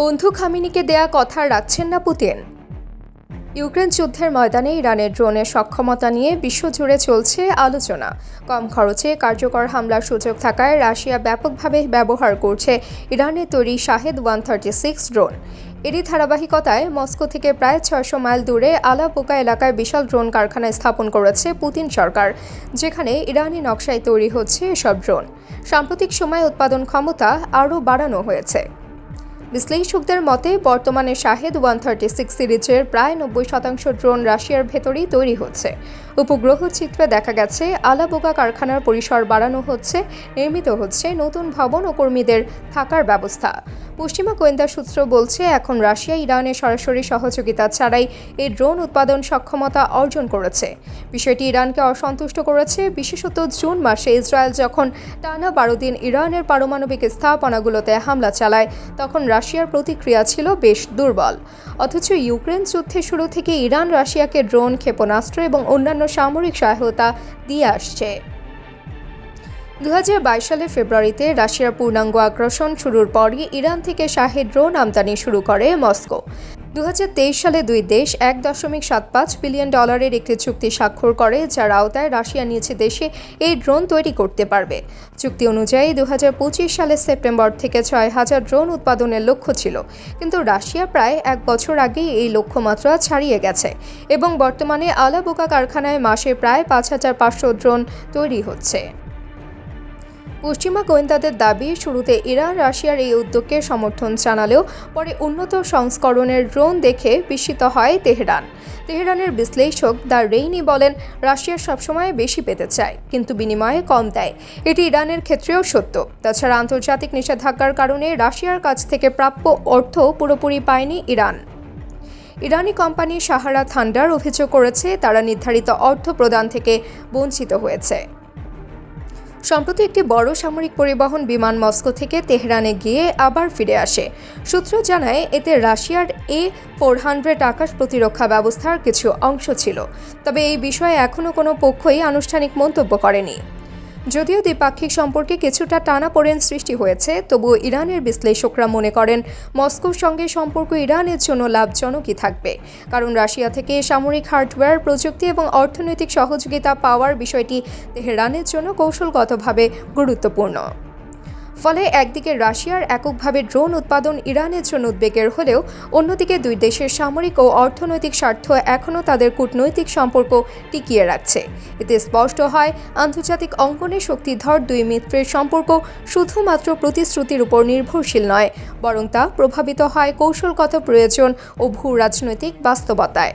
বন্ধু খামিনিকে দেয়া কথা রাখছেন না পুতিন। ইউক্রেন যুদ্ধের ময়দানে ইরানের ড্রোনের সক্ষমতা নিয়ে বিশ্বজুড়ে চলছে আলোচনা। কম খরচে কার্যকর হামলার সুযোগ থাকায় রাশিয়া ব্যাপকভাবে ব্যবহার করছে ইরানের তৈরি Shahed one thirty six drone. এরই ধারাবাহিকতায় মস্কো থেকে প্রায় ছয়শো মাইল দূরে আলাপোকা এলাকায় বিশাল ড্রোন কারখানা স্থাপন করেছে পুতিন সরকার, যেখানে ইরানি নকশায় তৈরি হচ্ছে এসব ড্রোন। সাম্প্রতিক সময়ে উৎপাদন ক্ষমতা আরও বাড়ানো হয়েছে। বিশ্লেষকদের মতে, বর্তমানে শাহেদ ওয়ান থার্টি সিক্স সিরিজের প্রায় নব্বই শতাংশ ড্রোন রাশিয়ার ভেতরেই তৈরি হচ্ছে। উপগ্রহ চিত্রে দেখা গেছে, আলাবোগা কারখানার পরিসর বাড়ানো হচ্ছে, নির্মিত হচ্ছে নতুন ভবন ও কর্মীদের থাকার ব্যবস্থা। পশ্চিমা গোয়েন্দা সূত্র বলছে, এখন রাশিয়া ইরানের সরাসরি সহযোগিতা ছাড়াই এই ড্রোন উৎপাদন সক্ষমতা অর্জন করেছে। বিষয়টি ইরানকে অসন্তুষ্ট করেছে। বিশেষত জুন মাসে ইসরায়েল যখন টানা বারো দিন ইরানের পারমাণবিক স্থাপনাগুলোতে হামলা চালায়, তখন রাশিয়ার প্রতিক্রিয়া ছিল বেশ দুর্বল। অথচ ইউক্রেন যুদ্ধের শুরু থেকে ইরান রাশিয়াকে ড্রোন ক্ষেপণাস্ত্র এবং অন্যান্য সামরিক সহায়তা দিয়ে আসছে। দু সালের ফেব্রুয়ারিতে রাশিয়ার পূর্ণাঙ্গ আগ্রাসন শুরুর পরই ইরান থেকে শাহে ড্রোন আমদানি শুরু করে মস্কো। দু হাজার তেইশ সালে দুই দেশ এক দশমিক সাত পাঁচ বিলিয়ন ডলারের একটি চুক্তি স্বাক্ষর করে, যার আওতায় রাশিয়া নিচে দেশে এই ড্রোন তৈরি করতে পারবে। চুক্তি অনুযায়ী দু হাজার পঁচিশ সালের সেপ্টেম্বর থেকে ছয় হাজার ড্রোন উৎপাদনের লক্ষ্য ছিল। কিন্তু রাশিয়া প্রায় এক বছর আগেই এই লক্ষ্যমাত্রা ছাড়িয়ে গেছে এবং বর্তমানে আলাবোকা কারখানায় মাসে প্রায় পাঁচ হাজার পাঁচশো ড্রোন তৈরি হচ্ছে। পশ্চিমা গোয়েন্দাদের দাবি, শুরুতে ইরান, রাশিয়ার এই উদ্যোগকে সমর্থন জানালেও পরে উন্নত সংস্করণের ড্রোন দেখে বিস্মিত হয় তেহরান। তেহরানের বিশ্লেষক দ্য রেইনি বলেন, রাশিয়া সবসময় বেশি পেতে চায়, কিন্তু বিনিময়ে কম দেয়। এটি ইরানের ক্ষেত্রেও সত্য। তাছাড়া আন্তর্জাতিক নিষেধাজ্ঞার কারণে রাশিয়ার কাছ থেকে প্রাপ্য অর্থ পুরোপুরি পায়নি ইরান। ইরানি কোম্পানি সাহারা থান্ডার অভিযোগ করেছে, তারা নির্ধারিত অর্থ প্রদান থেকে বঞ্চিত হয়েছে। সম্প্রতি একটি বড় সামরিক পরিবহন বিমান মস্কো থেকে তেহরানে গিয়ে আবার ফিরে আসে। সূত্র জানায়, এতে রাশিয়ার এ ফোর হান্ড্রেড আকাশ প্রতিরক্ষা ব্যবস্থার কিছু অংশ ছিল। তবে এই বিষয়ে এখনও কোনো পক্ষই আনুষ্ঠানিক মন্তব্য করেনি। যদিও দ্বিপাক্ষিক সম্পর্কে কিছুটা টানাপোড়েন সৃষ্টি হয়েছে, তবুও ইরানের বিশ্লেষকরা মনে করেন মস্কোর সঙ্গে সম্পর্ক ইরানের জন্য লাভজনকই থাকবে। কারণ রাশিয়া থেকে সামরিক হার্ডওয়্যার, প্রযুক্তি এবং অর্থনৈতিক সহযোগিতা পাওয়ার বিষয়টি তেহরানের জন্য কৌশলগতভাবে গুরুত্বপূর্ণ। ফলে একদিকে রাশিয়ার এককভাবে ড্রোন উৎপাদন ইরানের জন্য উদ্বেগের হলেও অন্যদিকে দুই দেশের সামরিক ও অর্থনৈতিক স্বার্থ এখনও তাদের কূটনৈতিক সম্পর্ক টিকিয়ে রাখছে। এতে স্পষ্ট হয়, আন্তর্জাতিক অঙ্গনে শক্তিধর দুই মিত্রের সম্পর্ক শুধুমাত্র প্রতিশ্রুতির উপর নির্ভরশীল নয়, বরং তা প্রভাবিত হয় কৌশলগত প্রয়োজন ও ভূ রাজনৈতিক বাস্তবতায়।